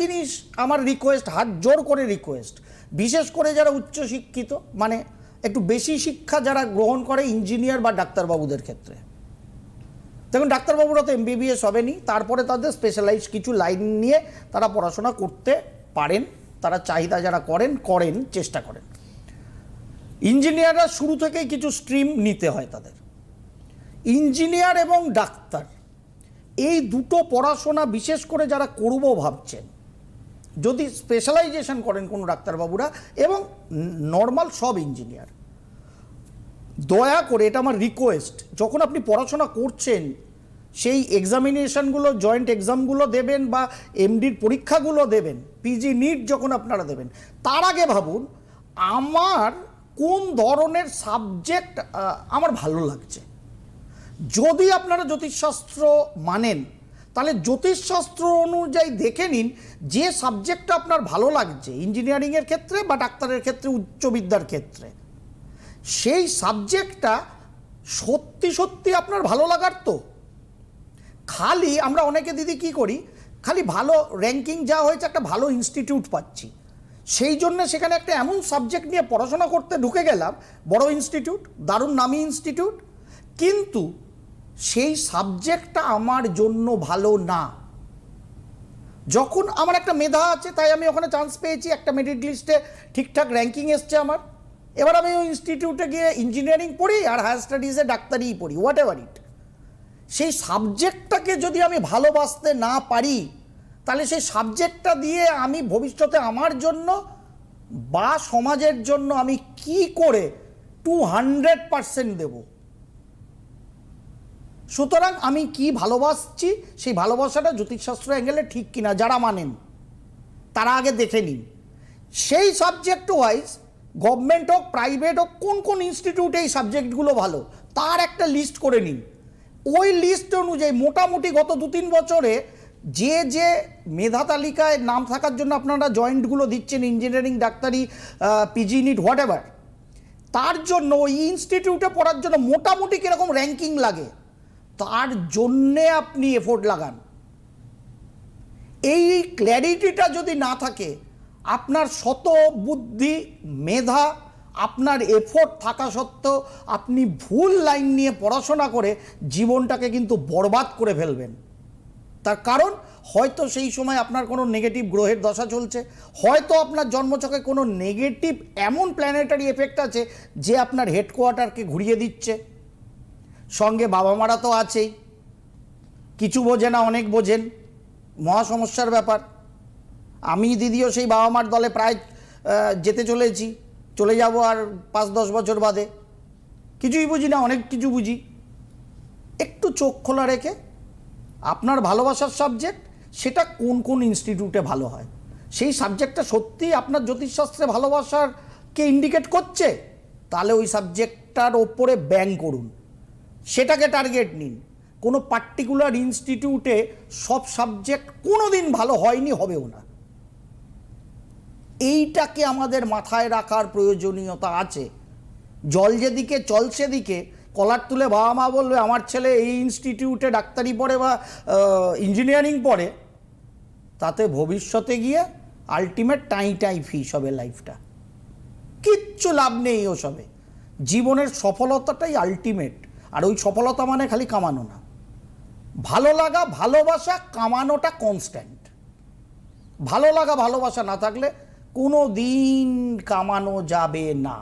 জিনিস আমার রিকোয়েস্ট হাত জোর করে রিকোয়েস্ট বিশেষ করে যারা উচ্চশিক্ষিত মানে একটু বেশি শিক্ষা যারা গ্রহণ করে ইঞ্জিনিয়ার বা ডাক্তারবাবুদের ক্ষেত্রে। দেখুন, ডাক্তারবাবুরা তো এমবিবিএস হবেনি তারপরে তাদের স্পেশালাইজ কিছু লাইন নিয়ে তারা পড়াশোনা করতে পারেন, তারা চাহিদা যারা করেন করেন, চেষ্টা করেন। ইঞ্জিনিয়াররা শুরু থেকেই কিছু স্ট্রিম নিতে হয় তাদের। ইঞ্জিনিয়ার এবং ডাক্তার, এই দুটো পড়াশোনা বিশেষ করে যারা করব ভাবছেন যদি স্পেশালাইজেশন করেন কোনো ডাক্তারবাবুরা, এবং নর্মাল সব ইঞ্জিনিয়ার দয়া করে এটা আমার রিকোয়েস্ট যখন আপনি পড়াশোনা করছেন, সেই এক্সামিনেশনগুলো জয়েন্ট এক্সামগুলো দেবেন বা এমডির পরীক্ষাগুলো দেবেন পিজি নিট যখন আপনারা দেবেন, তার আগে ভাবুন, আমার কোন ধরনের সাবজেক্ট আমার ভালো লাগছে। যদি আপনারা জ্যোতিষশাস্ত্র মানেন তাহলে জ্যোতিষশাস্ত্র অনুযায়ী দেখে নিন যে সাবজেক্টটা আপনার ভালো লাগছে, ইঞ্জিনিয়ারিংয়ের ক্ষেত্রে বা ডাক্তারের ক্ষেত্রে উচ্চ বিদ্যার ক্ষেত্রে। সেই সাবজেক্টটা সত্যি সত্যি আপনার ভালো লাগার তো। খালি আমরা অনেকে দিদি কি করি, খালি ভালো র্যাঙ্কিং যা হয়েছে একটা ভালো ইনস্টিটিউট পাচ্ছি। সেই জন্য সেখানে একটা এমন সাবজেক্ট নিয়ে পড়াশোনা করতে ঢুকে গেলাম, বড় ইনস্টিটিউট দারুণ নামি ইনস্টিটিউট কিন্তু সেই সাবজেক্টটা আমার জন্য ভালো না। যখন আমার একটা মেধা আছে, তাই আমি ওখানে চান্স পেয়েছি, একটা মেরিট লিস্টে ঠিকঠাক র্যাঙ্কিং এসছে আমার। এবার আমি ওই ইনস্টিটিউটে গিয়ে ইঞ্জিনিয়ারিং পড়ি আর হায়ার স্টাডিজে ডাক্তারিই পড়ি হোয়াট এভার ইট সেই সাবজেক্টটাকে যদি আমি ভালোবাসতে না পারি, তাহলে সেই সাবজেক্টটা দিয়ে আমি ভবিষ্যতে আমার জন্য বা সমাজের জন্য আমি কি করে টু হান্ড্রেড পারসেন্ট দেবো? সুতরাং আমি কি ভালোবাসছি? সেই ভালোবাসাটা জ্যোতিষশাস্ত্র অ্যাঙ্গেলে ঠিক কিনা যারা মানেন, তারা আগে দেখে নিন। সেই সাবজেক্ট ওয়াইজ গভর্নমেন্ট হোক প্রাইভেট হোক, কোন কোন ইনস্টিটিউটে এই সাবজেক্টগুলো ভালো, তার একটা লিস্ট করে নিন। ওই লিস্ট অনুযায়ী মোটামুটি গত দু তিন বছরে যে যে মেধা তালিকায় নাম থাকার জন্য আপনারা জয়েন্টগুলো দিচ্ছেন ইঞ্জিনিয়ারিং ডাক্তারি পিজি নিট হোয়াট এভার তার জন্য ওই ইনস্টিটিউটে পড়ার জন্য মোটামুটি কীরকম র্যাঙ্কিং লাগে? তার জন্যে আপনি এফোর্ট লাগান। এই ক্ল্যারিটিটা যদি না থাকে, আপনার শত বুদ্ধি মেধা, আপনার এফোর্ট থাকা সত্ত্বেও আপনি ভুল লাইন নিয়ে পড়াশোনা করে জীবনটাকে কিন্তু বরবাদ করে ফেলবেন। তার কারণ, হয়তো সেই সময় আপনার কোনো নেগেটিভ গ্রহের দশা চলছে, হয়তো আপনার জন্মচকে কোনো নেগেটিভ এমন প্ল্যানেটারি এফেক্ট আছে যে আপনার হেডকোয়ার্টারকে ঘুরিয়ে দিচ্ছে। সঙ্গে বাবা মারা তো আছেই। কিছু বোঝে না, অনেক বোঝেন। মহা সমস্যার ব্যাপার। আমি দিদিও সেই বাবা মার দলে প্রায় যেতে চলেছি। চলে যাব আর পাঁচ, দশ বছর বাদে। কিছুই বুঝি না, অনেক কিছু বুঝি। একটু চোখ খোলা রেখে, আপনার ভালোবাসার সাবজেক্ট সেটা কোন কোন ইনস্টিটিউটে ভালো হয়? সেই সাবজেক্টটা সত্যিই আপনার জ্যোতিষশাস্ত্রে ভালোবাসারকে ইন্ডিকেট করছে? তাহলে ওই সাবজেক্টটার ওপরে ব্যাং করুন। সেটাকে টার্গেট নিন। কোনো পার্টিকুলার ইনস্টিটিউটে সব সাবজেক্ট কোনো দিন ভালো হয়নি, হবেও না। এইটাকে আমাদের মাথায় রাখার প্রয়োজনীয়তা আছে। জল যেদিকে, চল সেদিকে। কলার তুলে বাবা মা বলবে, আমার ছেলে এই ইনস্টিটিউটে ডাক্তারি পড়ে বা ইঞ্জিনিয়ারিং পড়ে। তাতে ভবিষ্যতে গিয়ে আলটিমেট টাই টাই ফিস হবে লাইফটা কিচ্ছু লাভ নেই ওসবে। জীবনের সফলতাটাই আলটিমেট আর ওই সফলতা মানে খালি কামানো না। ভালো লাগা, ভালোবাসা, কামানোটা কনস্ট্যান্ট ভালো লাগা, ভালোবাসা না থাকলে কোনো দিন কামানো যাবে না।